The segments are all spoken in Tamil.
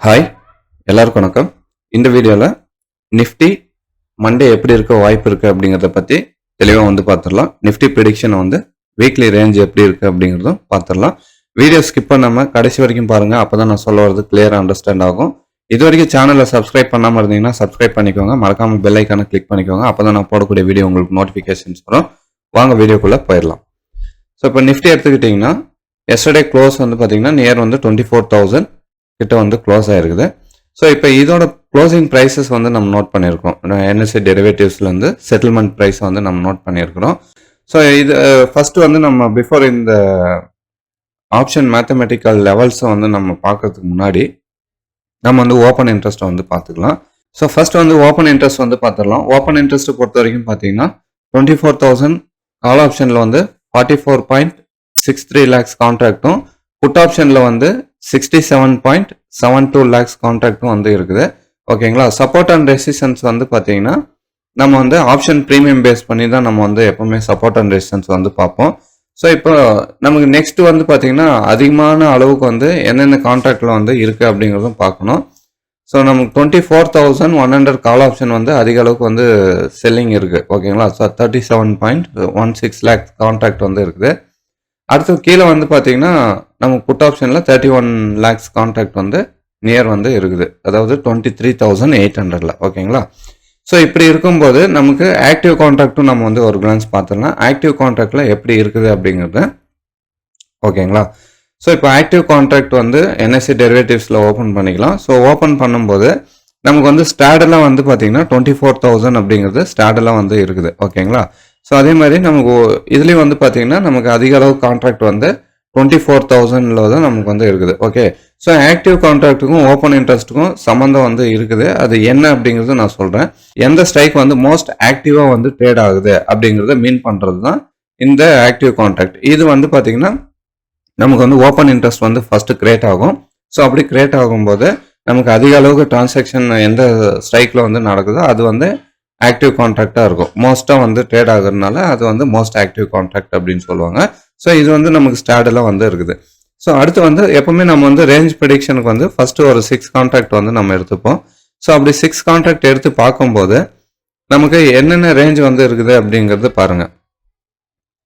ஹாய் எல்லாருக்கும் வணக்கம். இந்த வீடியோவில் நிஃப்டி மண்டே எப்படி இருக்க வாய்ப்பு இருக்குது அப்படிங்கிறத பற்றி தெளிவாக வந்து பார்த்துடலாம் நிஃப்டி ப்ரிடிக்ஷன் வந்து வீக்லி ரேஞ்ச் எப்படி இருக்குது அப்படிங்கிறதும் பார்த்துடலாம் வீடியோ ஸ்கிப் பண்ணாமல் கடைசி வரைக்கும் பாருங்கள் அப்போ தான் நான் சொல்ல வரது கிளியராக அண்டர்ஸ்டாண்ட் ஆகும். இது வரைக்கும் சேனலை சப்ஸ்கிரைப் பண்ணாமல் இருந்தீங்கன்னா சப்ஸ்கிரைப் பண்ணிக்கோங்க. மறக்காமல் பெல் ஐக்கானை கிளிக் பண்ணிக்கோங்க. அப்போ தான் நான் போடக்கூடிய வீடியோ உங்களுக்கு நோட்டிஃபிகேஷன்ஸ் வரும். வாங்க வீடியோக்குள்ளே போயிடலாம். ஸோ இப்போ நிஃப்டி எடுத்துக்கிட்டிங்கன்னா எஸ்டர்டே க்ளோஸ் வந்து பார்த்தீங்கன்னா நியர் வந்து டுவெண்ட்டி ஃபோர் தௌசண்ட் கிட்ட வந்து க்ளோஸ் ஆயிருக்குது. ஸோ இப்போ இதோட க்ளோசிங் ப்ரைஸஸ் வந்து நம்ம நோட் பண்ணியிருக்கோம் என்எஸ்சி டெரிவேட்டிவ்ஸ்லேருந்து செட்டில்மெண்ட் ப்ரைஸ் வந்து நம்ம நோட் பண்ணியிருக்கிறோம். ஸோ இது ஃபஸ்ட்டு வந்து நம்ம பிஃபோர் இந்த ஆப்ஷன் மேத்தமெட்டிக்கல் லெவல்ஸை வந்து நம்ம பார்க்கறதுக்கு முன்னாடி நம்ம வந்து ஓப்பன் இன்ட்ரெஸ்ட்டை வந்து பார்த்துக்கலாம். ஸோ ஃபஸ்ட் வந்து ஓப்பன் இன்ட்ரெஸ்ட் வந்து பார்த்துடலாம். ஓப்பன் இன்ட்ரெஸ்ட்டை பொறுத்த வரைக்கும் பார்த்தீங்கன்னா டுவெண்ட்டி ஃபோர் தௌசண்ட் கால் ஆப்ஷனில் வந்து forty four point six three lakhs கான்ட்ராக்ட்டும் put ஆப்ஷனில் வந்து sixty seven point seven two lakhs கான்ட்ராக்டும் வந்து இருக்குது. ஓகேங்களா? சப்போர்ட் அண்ட் ரெசிஸ்டன்ஸ் வந்து பார்த்தீங்கன்னா நம்ம வந்து ஆப்ஷன் ப்ரீமியம் பேஸ் பண்ணி தான் நம்ம வந்து எப்போவுமே சப்போர்ட் அண்ட் ரெசிஸ்டன்ஸ் வந்து பார்ப்போம். ஸோ இப்போ நமக்கு நெக்ஸ்ட் வந்து பார்த்தீங்கன்னா அதிகமான அளவுக்கு வந்து என்னென்ன கான்ட்ராக்டில் வந்து இருக்குது அப்படிங்கிறதும் பார்க்கணும். ஸோ நமக்கு twenty four thousand one hundred call option வந்து அதிக அளவுக்கு வந்து செல்லிங் இருக்குது ஓகேங்களா? So thirty seven point one six lakh contract வந்து இருக்குது. அடுத்து கீழே வந்து பார்த்தீங்கன்னா நமக்கு புட் ஆப்ஷனில் தேர்ட்டி ஒன் லேக்ஸ் கான்ட்ராக்ட் வந்து நியர் வந்து இருக்குது. அதாவது டுவெண்ட்டி த்ரீ தௌசண்ட் எயிட் ஹண்ட்ரட்ல ஓகேங்களா? ஸோ இப்படி இருக்கும்போது நமக்கு ஆக்டிவ் கான்ட்ராக்டும் நம்ம வந்து ஒரு கிளான்ஸ் பார்த்துடலாம் ஆக்டிவ் கான்ட்ராக்டில் எப்படி இருக்குது அப்படிங்கிறது. ஓகேங்களா? ஸோ இப்போ ஆக்டிவ் கான்ட்ராக்ட் வந்து என்எஸ்சி டெரிவேட்டிவ்ஸில் ஓப்பன் பண்ணிக்கலாம். ஸோ ஓப்பன் பண்ணும்போது நமக்கு வந்து ஸ்டாடெல்லாம் வந்து பார்த்தீங்கன்னா டுவெண்ட்டி ஃபோர் தௌசண்ட் அப்படிங்கிறது ஸ்டாடெல்லாம் வந்து இருக்குது. ஓகேங்களா? ஸோ அதே மாதிரி நமக்கு ஒ- இதுலேயும் வந்து பார்த்தீங்கன்னா நமக்கு அதிக அளவு கான்ட்ராக்ட் வந்து டுவெண்ட்டி ஃபோர் தௌசண்டில் தான் நமக்கு வந்து இருக்குது. ஓகே ஸோ ஆக்டிவ் கான்ட்ராக்ட்டுக்கும் ஓப்பன் இன்ட்ரெஸ்ட்டுக்கும் சம்மந்தம் வந்து இருக்குது. அது என்ன அப்படிங்கிறது நான் சொல்கிறேன் எந்த ஸ்ட்ரைக் வந்து மோஸ்ட் ஆக்டிவாக வந்து ட்ரேட் ஆகுது அப்படிங்கிறத மீன் பண்ணுறது தான் இந்த ஆக்டிவ் கான்ட்ராக்ட் இது வந்து பார்த்தீங்கன்னா நமக்கு வந்து ஓப்பன் இன்ட்ரெஸ்ட் வந்து ஃபஸ்ட்டு கிரியேட் ஆகும். ஸோ அப்படி கிரியேட் ஆகும்போது நமக்கு அதிக அளவுக்கு டிரான்சாக்ஷன் எந்த ஸ்ட்ரைக்கில் வந்து நடக்குதோ அது வந்து ஆக்டிவ் கான்ட்ராக்டாக இருக்கும். மோஸ்ட்டாக வந்து ட்ரேட் ஆகுறதுனால அது வந்து மோஸ்ட் ஆக்டிவ் கான்ட்ராக்ட் அப்படின்னு சொல்லுவாங்க. ஸோ இது வந்து நமக்கு ஸ்டாடெல்லாம் வந்து இருக்குது. ஸோ அடுத்து வந்து எப்போவுமே நம்ம வந்து ரேஞ்ச் ப்ரிடிக்ஷனுக்கு வந்து ஃபஸ்ட்டு ஒரு சிக்ஸ் கான்ட்ராக்ட் வந்து நம்ம எடுத்துப்போம். ஸோ அப்படி சிக்ஸ் கான்ட்ராக்ட் எடுத்து பார்க்கும்போது நமக்கு என்னென்ன ரேஞ்ச் வந்து இருக்குது அப்படிங்கிறது பாருங்கள்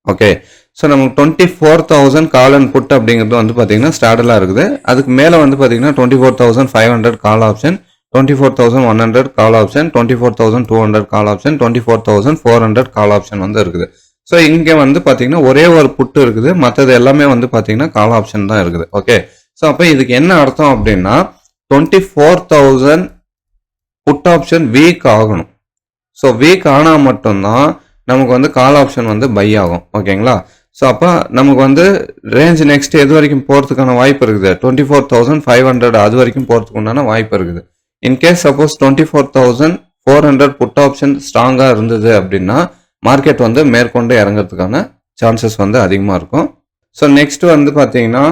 ஓகே ஸோ நமக்கு twenty four thousand call and put அப்படிங்கிறது வந்து பார்த்தீங்கன்னா ஸ்டாடலாக இருக்குது. அதுக்கு மேலே வந்து பார்த்தீங்கன்னா twenty four thousand five hundred call option twenty four thousand one hundred call option twenty four thousand two hundred call option twenty four thousand four hundred call option வந்து இருக்குது. ஸோ இங்கே வந்து பார்த்தீங்கன்னா ஒரே ஒரு புட்டு இருக்குது. மற்றது எல்லாமே வந்து பார்த்தீங்கன்னா கால் ஆப்ஷன் தான் இருக்குது. ஓகே ஸோ அப்போ இதுக்கு என்ன அர்த்தம் அப்படின்னா twenty four thousand put option weak ஆகணும். ஸோ வீக் ஆனால் மட்டும்தான் நமக்கு வந்து கால் ஆப்ஷன் வந்து பை ஆகும். ஓகேங்களா ஸோ அப்போ நமக்கு வந்து ரேஞ்ச் நெக்ஸ்ட் எது வரைக்கும் போகிறதுக்கான வாய்ப்பு இருக்குது? Twenty four thousand five hundred அது வரைக்கும் போகிறதுக்கு உண்டான வாய்ப்பு இருக்குது. In case suppose twenty four thousand four hundred put option ஸ்ட்ராங்காக இருந்தது அப்படின்னா மார்க்கெட் வந்து மேற்கொண்டு இறங்குறதுக்கான சான்சஸ் வந்து அதிகமாக இருக்கும். ஸோ நெக்ஸ்ட் வந்து பார்த்தீங்கன்னா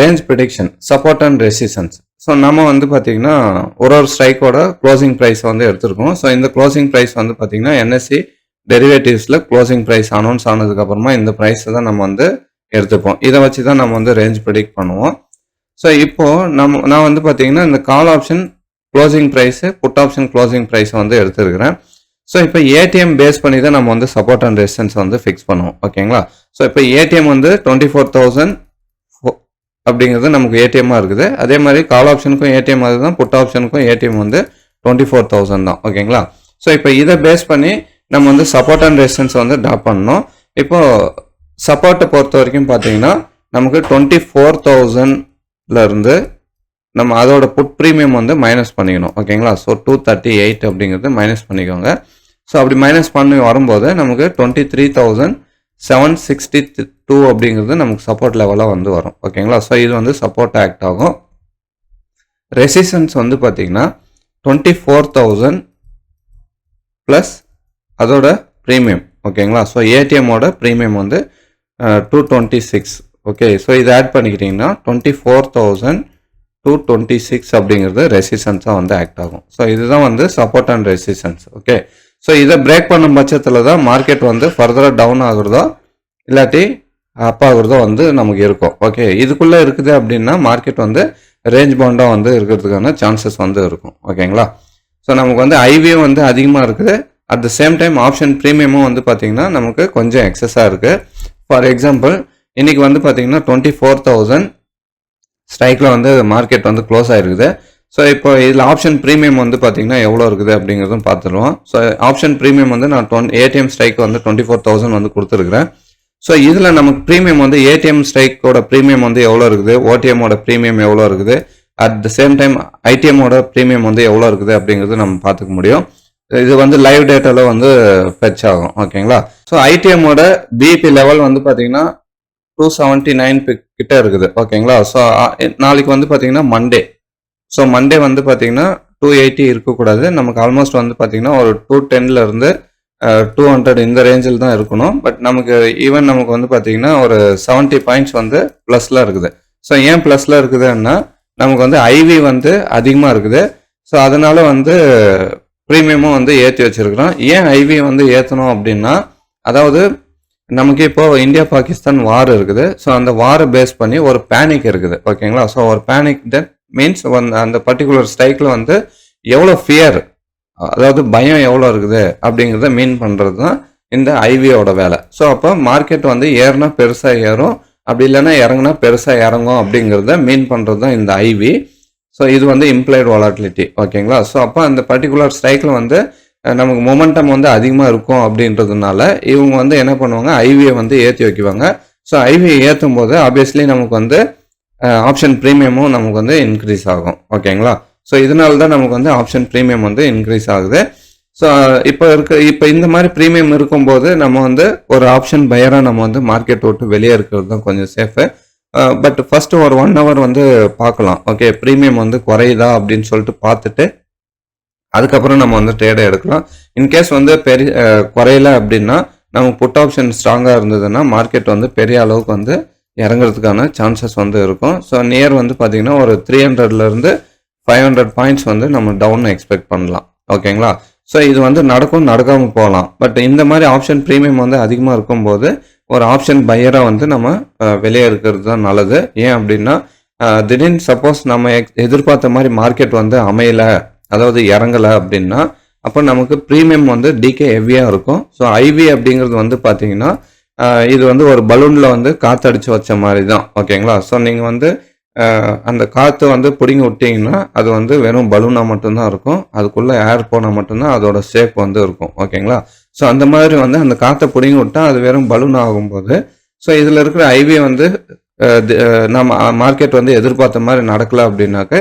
range prediction support and resistance so நம்ம வந்து பார்த்தீங்கன்னா ஒரு ஒரு ஸ்ட்ரைக்கோட க்ளோசிங் ப்ரைஸ் வந்து எடுத்திருக்கோம். ஸோ இந்த க்ளோசிங் ப்ரைஸ் வந்து பார்த்தீங்கன்னா என்எஸ்சி டெரிவேட்டிவ்ஸில் க்ளோசிங் ப்ரைஸ் அனௌன்ஸ் ஆனதுக்கப்புறமா இந்த ப்ரைஸை தான் நம்ம வந்து எடுத்துப்போம். இதை வச்சு தான் நம்ம வந்து ரேஞ்ச் ப்ரிடிக்ட் பண்ணுவோம். ஸோ இப்போ நம்ம நான் வந்து பார்த்தீங்கன்னா இந்த call option closing price put option closing price வந்து எடுத்துருக்கிறேன். ஸோ இப்போ ஏடிஎம் பேஸ் பண்ணி தான் நம்ம வந்து சப்போர்ட் அண்ட் ரெசிஸ்டன்ஸ் வந்து ஃபிக்ஸ் பண்ணுவோம். ஓகேங்களா ஸோ இப்போ ஏடிஎம் வந்து டுவெண்ட்டி ஃபோர் தௌசண்ட் அப்படிங்கிறது நமக்கு ஏடிஎம்மாக இருக்குது. அதே மாதிரி கால் ஆப்ஷனுக்கும் ஏடிஎம் அதுதான் புட் ஆப்ஷனுக்கும் ஏடிஎம் வந்து டுவெண்ட்டி ஃபோர் தௌசண்ட் தான் ஓகேங்களா ஸோ இப்போ இதை பேஸ் பண்ணி நம்ம வந்து சப்போர்ட் அண்ட் ரெசிஸ்டன்ஸ் வந்து ட்ராப் பண்ணணும். இப்போ சப்போர்ட்டை பொறுத்த வரைக்கும் பார்த்தீங்கன்னா நமக்கு டுவெண்ட்டி ஃபோர் தௌசண்ட் இருந்து நம்ம அதோட புட் ப்ரீமியம் வந்து மைனஸ் பண்ணிக்கணும். ஓகேங்களா ஸோ டூ தேர்ட்டி எயிட் அப்படிங்கிறது மைனஸ் பண்ணிக்கோங்க. ஸோ அப்படி மைனஸ் பண்ணி வரும்போது நமக்கு twenty three thousand seven sixty two அப்படிங்கிறது நமக்கு சப்போர்ட் லெவலாக வந்து வரும். ஓகேங்களா ஸோ இது வந்து சப்போர்ட் ஆக்ட் ஆகும். ரெசிஸ்டன்ஸ் வந்து பார்த்தீங்கன்னா டுவெண்ட்டி ஃபோர் தௌசண்ட் ப்ளஸ் அதோட ப்ரீமியம் ஓகேங்களா ஸோ ஏடிஎம்மோட ப்ரீமியம் வந்து two twenty six okay so இதை add பண்ணிக்கிட்டிங்கன்னா twenty four thousand two twenty six அப்படிங்கிறது ரெசிஸ்டன்ஸாக வந்து ஆக்ட் ஆகும். ஸோ இதுதான் வந்து support and resistance okay so இதை பிரேக் பண்ணும் பட்சத்தில் தான் மார்க்கெட் வந்து ஃபர்தராக டவுன் ஆகுறதோ இல்லாட்டி அப் ஆகுறதோ வந்து நமக்கு இருக்கும் ஓகே இதுக்குள்ளே இருக்குது அப்படின்னா மார்க்கெட் வந்து ரேஞ்ச் பவுண்டாக வந்து இருக்கிறதுக்கான சான்சஸ் வந்து இருக்கும் ஓகேங்களா ஸோ நமக்கு வந்து ஐவியும் வந்து அதிகமாக இருக்குது. At the same time option ப்ரீமியமும் வந்து பார்த்தீங்கன்னா நமக்கு கொஞ்சம் எக்ஸஸாக இருக்குது ஃபார் எக்ஸாம்பிள் இன்றைக்கி வந்து பார்த்தீங்கன்னா டுவெண்ட்டி ஃபோர் தௌசண்ட் ஸ்ட்ரைக்கில் வந்து மார்க்கெட் வந்து க்ளோஸ் ஆகிருக்குது ஸோ இப்போ இதில் ஆப்ஷன் ப்ரீமியம் வந்து பார்த்தீங்கன்னா எவ்வளோ இருக்குது அப்படிங்கிறதும் பார்த்துருவோம் ஸோ ஆப்ஷன் ப்ரீமியம் வந்து நான் டொன் ஏடிஎம் ஸ்ட்ரைக் வந்து டுவெண்ட்டி ஃபோர் தௌசண்ட் வந்து கொடுத்துருக்குறேன். ஸோ இதில் நமக்கு ப்ரீமியம் வந்து ஏடிஎம் ஸ்ட்ரைக்கோட ப்ரீமியம் வந்து எவ்வளோ இருக்குது? ஓடிஎம்மோட ப்ரீமியம் எவ்வளோ இருக்குது? அட் த சேம் டைம் ஐடிஎம்மோட ப்ரீமியம் வந்து எவ்வளோ இருக்குது அப்படிங்கிறது நம்ம பார்த்துக்க முடியும். இது வந்து லைவ் டேட்டாவில் வந்து ஃபெச் ஆகும். ஓகேங்களா ஸோ ஐடிஎம்மோட பிபி லெவல் வந்து பார்த்தீங்கன்னா டூ செவன்ட்டி நைன் கிட்ட இருக்குது. ஓகேங்களா ஸோ நாளைக்கு வந்து பார்த்தீங்கன்னா மண்டே ஸோ மண்டே வந்து பார்த்தீங்கன்னா டூ எயிட்டி இருக்கக்கூடாது. நமக்கு ஆல்மோஸ்ட் வந்து பார்த்தீங்கன்னா ஒரு டூ டென்லேருந்து டூ ஹண்ட்ரட் இந்த ரேஞ்சில் தான் இருக்கணும். பட் நமக்கு ஈவன் நமக்கு வந்து பார்த்தீங்கன்னா ஒரு செவன்ட்டி பாயிண்ட்ஸ் வந்து ப்ளஸில் இருக்குது. ஸோ ஏன் ப்ளஸில் இருக்குதுன்னா நமக்கு வந்து ஐவி வந்து அதிகமாக இருக்குது. ஸோ அதனால வந்து ப்ரீமியமும் வந்து ஏற்றி வச்சிருக்கிறோம். ஏன் ஐவி வந்து ஏற்றணும் அப்படின்னா அதாவது நமக்கு இப்போ இந்தியா பாகிஸ்தான் வார் இருக்குது. ஸோ அந்த வாரை பேஸ் பண்ணி ஒரு பேனிக் இருக்குது. ஓகேங்களா ஸோ ஒரு பேனிக் தட் மீன்ஸ் அந்த பர்டிகுலர் ஸ்ட்ரைக்கில் வந்து எவ்வளோ ஃபியர் அதாவது பயம் எவ்வளோ இருக்குது அப்படிங்கிறத மீன் பண்ணுறது தான் இந்த ஐவியோட வேலை. ஸோ அப்போ மார்க்கெட் வந்து ஏறுனா பெருசாக ஏறும். அப்படி இல்லைன்னா இறங்குனா பெருசாக இறங்கும் அப்படிங்கிறத மீன் பண்ணுறது தான் இந்த ஐவி ஸோ இது வந்து இம்ப்ளைடு வாலாட்டிலிட்டி ஓகேங்களா ஸோ அப்போ அந்த பர்டிகுலர் ஸ்ட்ரைக்கில் வந்து நமக்கு மொமெண்டம் வந்து அதிகமாக இருக்கும் அப்படின்றதுனால இவங்க வந்து என்ன பண்ணுவாங்க? ஐவியை வந்து ஏற்றி வைக்குவாங்க. ஸோ ஐவியை ஏற்றும் போது ஆப்வியஸ்லி நமக்கு வந்து ஆப்ஷன் ப்ரீமியமும் நமக்கு வந்து இன்க்ரீஸ் ஆகும். ஓகேங்களா ஸோ இதனால தான் நமக்கு வந்து ஆப்ஷன் ப்ரீமியம் வந்து இன்க்ரீஸ் ஆகுது. ஸோ இப்போ இருக்க இப்போ இந்த மாதிரி ப்ரீமியம் இருக்கும்போது நம்ம வந்து ஒரு ஆப்ஷன் பயராக நம்ம வந்து மார்க்கெட் விட்டு வெளியே இருக்கிறது தான் கொஞ்சம் சேஃபு பட் ஃபர்ஸ்ட் ஒரு ஒன் ஹவர் வந்து பார்க்கலாம். ஓகே ப்ரீமியம் வந்து குறையுதா அப்படின்னு சொல்லிட்டு பார்த்துட்டு அதுக்கப்புறம் நம்ம வந்து ட்ரேடை எடுக்கலாம். இன்கேஸ் வந்து பெரிய குறையல அப்படின்னா நமக்கு புட் ஆப்ஷன் ஸ்ட்ராங்காக இருந்ததுன்னா மார்க்கெட் வந்து பெரிய அளவுக்கு வந்து இறங்குறதுக்கான சான்சஸ் வந்து இருக்கும். ஸோ நியர் வந்து பார்த்தீங்கன்னா ஒரு த்ரீ ஹண்ட்ரட்லேருந்து ஃபைவ் ஹண்ட்ரட் பாயிண்ட்ஸ் வந்து நம்ம டவுன் எக்ஸ்பெக்ட் பண்ணலாம். ஓகேங்களா ஸோ இது வந்து நடக்கும் நடக்காமல் போகலாம். பட் இந்த மாதிரி ஆப்ஷன் ப்ரீமியம் வந்து அதிகமாக இருக்கும்போது ஒரு ஆப்ஷன் பையராக வந்து நம்ம வெளியே இருக்கிறது தான் நல்லது. ஏன் அப்படின்னா திடீர்னு சப்போஸ் நம்ம எதிர்பார்த்த மாதிரி மார்க்கெட் வந்து அமையலை அதாவது இறங்கலை அப்படின்னா அப்போ நமக்கு ப்ரீமியம் வந்து டிகே ஹெவியாக இருக்கும். ஸோ ஐவி அப்படிங்கிறது வந்து பார்த்தீங்கன்னா இது வந்து ஒரு பலூனில் வந்து காற்றடிச்சு வச்ச மாதிரி தான் ஓகேங்களா? ஸோ நீங்கள் வந்து அந்த காற்று வந்து பிடுங்கி விட்டிங்கன்னா அது வந்து வெறும் பலூனாக மட்டும்தான் இருக்கும். அதுக்குள்ளே ஏர் போனால் மட்டும்தான் அதோட ஷேப் வந்து இருக்கும். ஓகேங்களா? ஸோ அந்த மாதிரி வந்து அந்த காற்றை பிடுங்கி விட்டா அது வெறும் பலூன் ஆகும்போது ஸோ இதில் இருக்கிற ஐவி வந்து நம்ம மார்க்கெட் வந்து எதிர்பார்த்த மாதிரி நடக்கலை அப்படின்னாக்க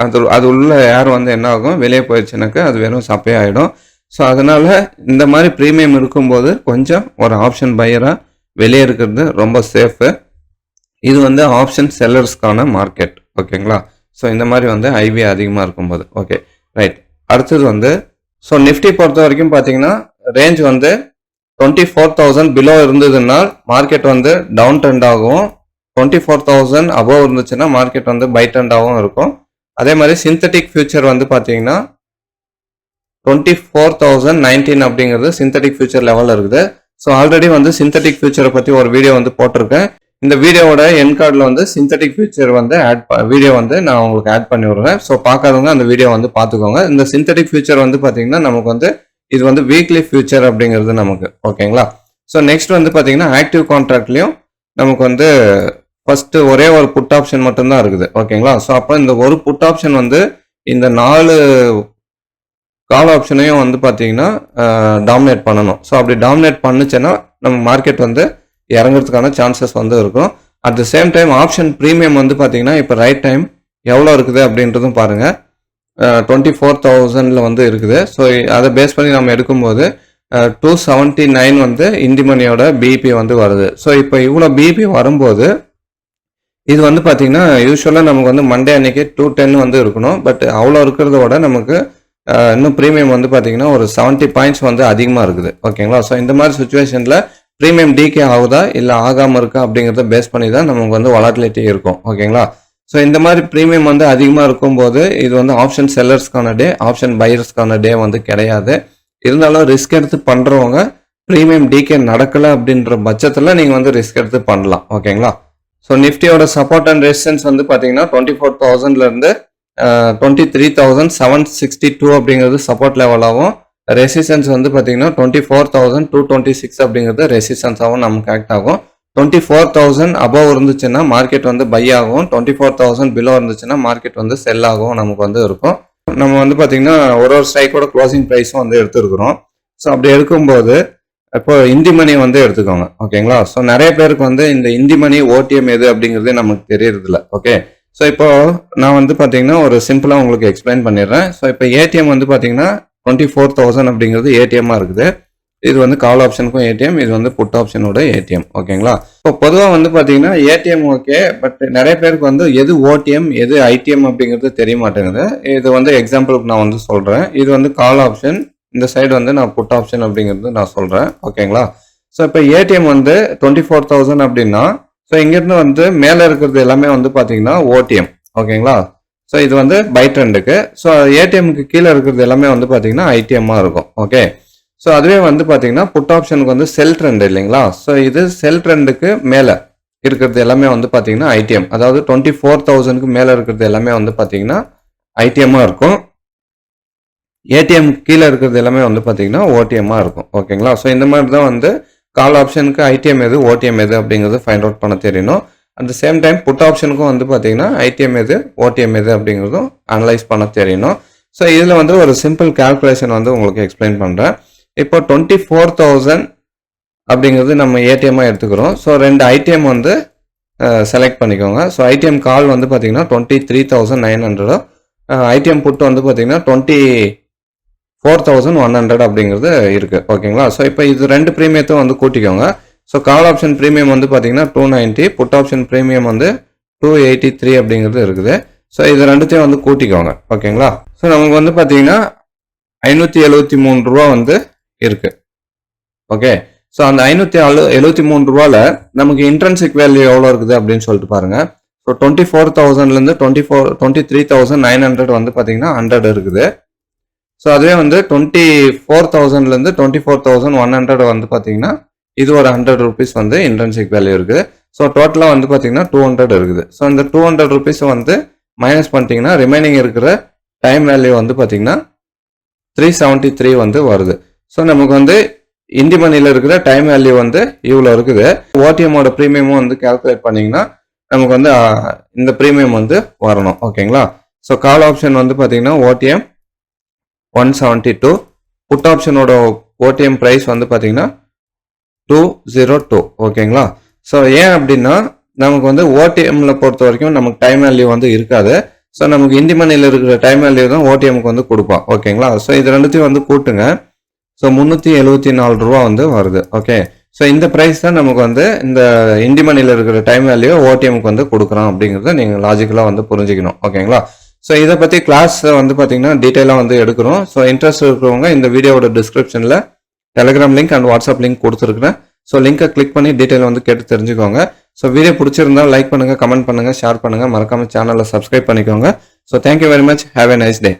அது அது உள்ள ஏர் வந்து என்ன ஆகும்? வெளியே போயிடுச்சுனாக்கா அது வெறும் சப்பையாயிடும் ஸோ அதனால் இந்த மாதிரி ப்ரீமியம் இருக்கும்போது கொஞ்சம் ஒரு ஆப்ஷன் பையராக வெளியே இருக்கிறது ரொம்ப சேஃபு இது வந்து ஆப்ஷன் செல்லர்ஸ்க்கான மார்க்கெட் ஓகேங்களா ஸோ இந்த மாதிரி வந்து ஐவி அதிகமாக இருக்கும்போது. ஓகே ரைட் அடுத்தது வந்து ஸோ நிஃப்டி பொறுத்த வரைக்கும் பார்த்தீங்கன்னா ரேஞ்ச் வந்து டுவெண்ட்டி ஃபோர் தௌசண்ட் பிலோ இருந்ததுன்னா மார்க்கெட் வந்து டவுன் ட்ரெண்ட் ஆகும். டுவெண்ட்டி ஃபோர் தௌசண்ட் அபவ் இருந்துச்சுன்னா மார்க்கெட் வந்து பை ட்ரெண்டாகவும் இருக்கும். அதே மாதிரி சிந்தட்டிக் ஃபியூச்சர் வந்து பார்த்தீங்கன்னா டுவெண்ட்டி ஃபோர் தௌசண்ட் நைன்டீன் அப்படிங்கிறது சிந்தட்டிக் ஃபியூச்சர் லெவலில் இருக்குது. ஸோ ஆல்ரெடி வந்து சிந்தட்டிக் ஃபியூச்சரை பற்றி ஒரு வீடியோ வந்து போட்டிருக்கேன். இந்த வீடியோவோட என் கார்டில் வந்து சிந்தட்டிக் ஃபியூச்சர் வந்து ஆட் வீடியோ வந்து நான் உங்களுக்கு ஆட் பண்ணி விடுறேன். ஸோ பார்க்காதவங்க அந்த வீடியோ வந்து பார்த்துக்கோங்க. இந்த சிந்தட்டிக் ஃபியூச்சர் வந்து பார்த்தீங்கன்னா நமக்கு வந்து இது வந்து வீக்லி ஃபியூச்சர் அப்படிங்கிறது நமக்கு ஓகேங்களா ஸோ நெக்ஸ்ட் வந்து பார்த்தீங்கன்னா ஆக்டிவ் கான்ட்ராக்ட்லையும் நமக்கு வந்து ஃபஸ்ட்டு ஒரே ஒரு புட் ஆப்ஷன் மட்டும்தான் இருக்குது. ஓகேங்களா ஸோ அப்போ இந்த ஒரு புட் ஆப்ஷன் வந்து இந்த நாலு கால் ஆப்ஷனையும் வந்து பார்த்தீங்கன்னா டாமினேட் பண்ணணும். ஸோ அப்படி டாமினேட் பண்ணுச்சுன்னா நம்ம மார்க்கெட் வந்து இறங்குறதுக்கான சான்சஸ் வந்து இருக்கும். At the same time option premium வந்து பார்த்தீங்கன்னா இப்போ ரைட் டைம் எவ்வளோ இருக்குது அப்படின்றதும் பாருங்கள் டுவெண்ட்டி ஃபோர் தௌசண்டில் வந்து இருக்குது. ஸோ அதை பேஸ் பண்ணி நம்ம எடுக்கும்போது டூ செவன்ட்டி நைன் வந்து இந்திமணியோட பிபி வந்து வருது. ஸோ இப்போ இவ்வளோ பிபி வரும்போது இது வந்து பார்த்தீங்கன்னா யூஸ்வலாக நமக்கு வந்து மண்டே அன்னைக்கு டூ டென் வந்து இருக்கணும். பட் அவ்வளோ இருக்கிறத விட நமக்கு இன்னும் ப்ரீமியம் வந்து பார்த்தீங்கன்னா ஒரு செவன்ட்டி பாயிண்ட்ஸ் வந்து அதிகமாக இருக்குது. ஓகேங்களா ஸோ இந்த மாதிரி சுச்சுவேஷனில் ப்ரீமியம் டிகே ஆகுதா இல்லை ஆகாமல் இருக்கா அப்படிங்கிறத பேஸ் பண்ணி தான் நமக்கு வந்து வலாட்டிலிட்டி இருக்கும். ஓகேங்களா ஸோ இந்த மாதிரி ப்ரீமியம் வந்து அதிகமாக இருக்கும்போது இது வந்து ஆப்ஷன் செல்லர்ஸ்க்கான டே ஆப்ஷன் பையர்ஸ்க்கான டே வந்து கிடையாது. இருந்தாலும் ரிஸ்க் எடுத்து பண்ணுறவங்க ப்ரீமியம் டிகே நடக்கலை அப்படின்ற பட்சத்தில் நீங்கள் வந்து ரிஸ்க் எடுத்து பண்ணலாம். ஓகேங்களா ஸோ நிஃப்டியோட சப்போர்ட் அண்ட் ரெசிஸ்டன்ஸ் வந்து பார்த்தீங்கன்னா டுவெண்ட்டி ஃபோர் தௌசண்ட்லேருந்து twenty three thousand seven sixty two அப்படிங்கிறது சப்போர்ட் லெவலாகவும் ரெசிஸ்டன்ஸ் வந்து பார்த்தீங்கன்னா twenty four thousand two twenty six அப்படிங்கிறது ரெசிஸ்டன்ஸாகவும் நமக்கு ஆக்ட் ஆகும். டுவெண்ட்டி ஃபோர் தௌசண்ட் அபவ் இருந்துச்சுன்னா மார்க்கெட் வந்து பை ஆகும். டுவெண்ட்டி ஃபோர் தௌசண்ட் பிலோ இருந்துச்சுன்னா மார்க்கெட் வந்து செல் ஆகும் நமக்கு வந்து இருக்கும். நம்ம வந்து பார்த்தீங்கன்னா ஒரு ஒரு ஸ்ட்ரைக்கோட க்ளோசிங் ப்ரைஸும் வந்து எடுத்துருக்குறோம். ஸோ அப்படி எடுக்கும்போது இப்போ இந்தி மணி வந்து எடுத்துக்கோங்க ஓகேங்களா ஸோ நிறைய பேருக்கு வந்து இந்த இந்தி மணி ஓடிஎம் எது அப்படிங்கிறது நமக்கு தெரியறதில்ல ஓகே ஸோ இப்போ நான் வந்து பார்த்தீங்கன்னா ஒரு சிம்பிளாக உங்களுக்கு எக்ஸ்பிளைன் பண்ணிடுறேன். ஸோ இப்போ ஏடிஎம் வந்து பார்த்தீங்கன்னா டுவெண்ட்டி ஃபோர் தௌசண்ட் அப்படிங்கிறது ஏடிஎம்மாக இருக்குது. இது வந்து கால் ஆப்ஷனுக்கும் ஏடிஎம் இது வந்து புட் ஆப்ஷனோட ஏடிஎம் ஓகேங்களா இப்போ பொதுவாக வந்து பார்த்தீங்கன்னா ஏடிஎம் ஓகே பட் நிறைய பேருக்கு வந்து எது ஓடிஎம் எது ஐடிஎம் அப்படிங்கிறது தெரிய மாட்டேங்குது. இது வந்து எக்ஸாம்பிளுக்கு நான் வந்து சொல்கிறேன் இது வந்து கால் ஆப்ஷன் இந்த சைடு வந்து நான் புட் ஆப்ஷன் அப்படிங்கிறது நான் சொல்கிறேன் ஓகேங்களா ஸோ இப்போ ஏடிஎம் வந்து டுவெண்ட்டி ஃபோர் தௌசண்ட் அப்படின்னா ஸோ இங்கேருந்து வந்து மேலே இருக்கிறது எல்லாமே வந்து பார்த்தீங்கன்னா ஓடிஎம் ஓகேங்களா ஸோ இது வந்து பை ட்ரெண்டுக்கு ஸோ ஏடிஎம்க்கு கீழே இருக்கிறது எல்லாமே வந்து பார்த்தீங்கன்னா ஐடிஎம்மாக இருக்கும். ஓகே ஸோ அதுவே வந்து பார்த்தீங்கன்னா புட் ஆப்ஷனுக்கு வந்து செல் ட்ரெண்ட் இல்லைங்களா? ஸோ இது செல் ட்ரெண்டுக்கு மேலே இருக்கிறது எல்லாமே வந்து பார்த்தீங்கன்னா ஐடிஎம் அதாவது டுவெண்ட்டி ஃபோர் தௌசண்ட்க்கு மேலே இருக்கிறது எல்லாமே வந்து பார்த்தீங்கன்னா ஐடிஎம்மாக இருக்கும். ஏடிஎம் கீழே இருக்கிறது எல்லாமே வந்து பார்த்தீங்கன்னா ஓடிஎம்மாக இருக்கும் ஓகேங்களா ஸோ இந்த மாதிரி தான் வந்து கால் ஆப்ஷனுக்கு ஐடிஎம் எது ஓடிஎம் எது அப்படிங்கிறது ஃபைண்ட் அவுட் பண்ண தெரியணும் அட் சேம் டைம் புட் ஆப்ஷனுக்கும் வந்து பார்த்தீங்கன்னா ஐடிஎம் எது ஓடிஎம் எது அப்படிங்கிறதும் அனலைஸ் பண்ண தெரியணும் ஸோ இதில் வந்து ஒரு சிம்பிள் கால்குலேஷன் வந்து உங்களுக்கு எக்ஸ்பிளைன் பண்ணுறேன் இப்போ டுவெண்ட்டி ஃபோர் தௌசண்ட் அப்படிங்கிறது நம்ம ஏடிஎம்மாக எடுத்துக்கிறோம் ஸோ ரெண்டு ஐடிஎம் வந்து செலக்ட் பண்ணிக்கோங்க ஸோ ஐடிஎம் கால் வந்து பார்த்தீங்கன்னா டுவெண்ட்டி த்ரீ தௌசண்ட் நைன் ஹண்ட்ரடோ ஐடிஎம் புட் வந்து பார்த்தீங்கன்னா twenty four thousand one hundred அப்படிங்கிறது இருக்குது ஓகேங்களா ஸோ இப்போ இது ரெண்டு ப்ரீமியத்தையும் வந்து கூட்டிக்கோங்க. ஸோ கால் ஆப்ஷன் ப்ரீமியம் வந்து பார்த்தீங்கன்னா two ninety put option premium வந்து டூ எயிட்டி த்ரீ அப்படிங்கிறது இருக்குது. ஸோ இது ரெண்டுத்தையும் வந்து கூட்டிக்கோங்க. ஓகேங்களா ஸோ நமக்கு வந்து பார்த்தீங்கன்னா ஐநூற்றி எழுபத்தி மூணு ரூபா வந்து இருக்குது ஓகே ஸோ அந்த ஐநூற்றி அழு எழுபத்தி மூணு ரூபாவில் நமக்கு இன்ட்ரன்சிக் வேல்யூ எவ்வளோ இருக்குது அப்படின்னு சொல்லிட்டு பாருங்க. ஸோ டுவெண்ட்டி ஃபோர் தௌசண்ட்லேருந்து twenty four twenty three thousand nine hundred வந்து பார்த்தீங்கன்னா ஹண்ட்ரட் இருக்குது. ஸோ அதுவே வந்து டுவெண்ட்டி ஃபோர் தௌசண்ட்லேருந்து twenty four thousand one hundred வந்து பார்த்தீங்கன்னா இது ஒரு ஹண்ட்ரட் ருபீஸ் வந்து இன்டர்ன்ஷிப் வேல்யூ இருக்குது. ஸோ டோட்டலாக வந்து பார்த்தீங்கன்னா டூ ஹண்ட்ரட் இருக்குது. ஸோ இந்த டூ ஹண்ட்ரட் ருபீஸை வந்து மைனஸ் பண்ணிட்டீங்கன்னா ரிமைனிங் இருக்கிற டைம் வேல்யூ வந்து பார்த்தீங்கன்னா த்ரீ செவன்ட்டி த்ரீ வந்து வருது. ஸோ நமக்கு வந்து இந்தி மணியில் இருக்கிற டைம் வேல்யூ வந்து இவ்வளோ இருக்குது. ஓடிஎம்மோட ப்ரீமியமும் வந்து கால்குலேட் பண்ணிங்கன்னா நமக்கு வந்து இந்த ப்ரீமியம் வந்து வரணும். ஓகேங்களா ஸோ கால் ஆப்ஷன் வந்து பார்த்தீங்கன்னா OTM one seventy two put ஆப்ஷனோட OTM price வந்து பார்த்தீங்கன்னா டூ ஜீரோ டூ ஓகேங்களா ஸோ ஏன் அப்படின்னா நமக்கு வந்து ஓடிஎம்ல பொறுத்த வரைக்கும் நமக்கு டைம் வேல்யூ வந்து இருக்காது. ஸோ நமக்கு இந்தி மணியில் இருக்கிற டைம் வேல்யூ தான் ஓடிஎம்க்கு வந்து கொடுப்போம் ஓகேங்களா ஸோ இது ரெண்டுத்தையும் வந்து கூட்டுங்க. ஸோ முந்நூற்றி எழுபத்தி நாலு ரூபா வந்து வருது ஓகே ஸோ இந்த ப்ரைஸ் தான் நமக்கு வந்து இந்த இண்டி மணியில் இருக்கிற டைம் வேல்யூ ஓடிஎம்க்கு வந்து கொடுக்குறோம் அப்படிங்கிறத நீங்கள் லாஜிக்கலாக வந்து புரிஞ்சுக்கணும் ஓகேங்களா ஸோ இதை பற்றி கிளாஸ் வந்து பார்த்தீங்கன்னா டீட்டெயிலாக வந்து எடுக்கிறோம் ஸோ இன்ட்ரெஸ்ட் இருக்கிறவங்க இந்த வீடியோவோட டிஸ்கிரிப்ஷனில் Telegram link and WhatsApp link கொடுத்துருக்குறேன். ஸோ லிங்கை கிளிக் பண்ணி டீட்டெயில் வந்து கேட்டு தெரிஞ்சுக்கோங்க. ஸோ வீடியோ பிடிச்சிருந்தா லைக் பண்ணுங்கள் கமெண்ட் பண்ணுங்கள் ஷேர் பண்ணுங்கள் மறக்காமல் சேனலை சப்ஸ்கிரைப் பண்ணிக்கோங்க. So thank you very much have a nice day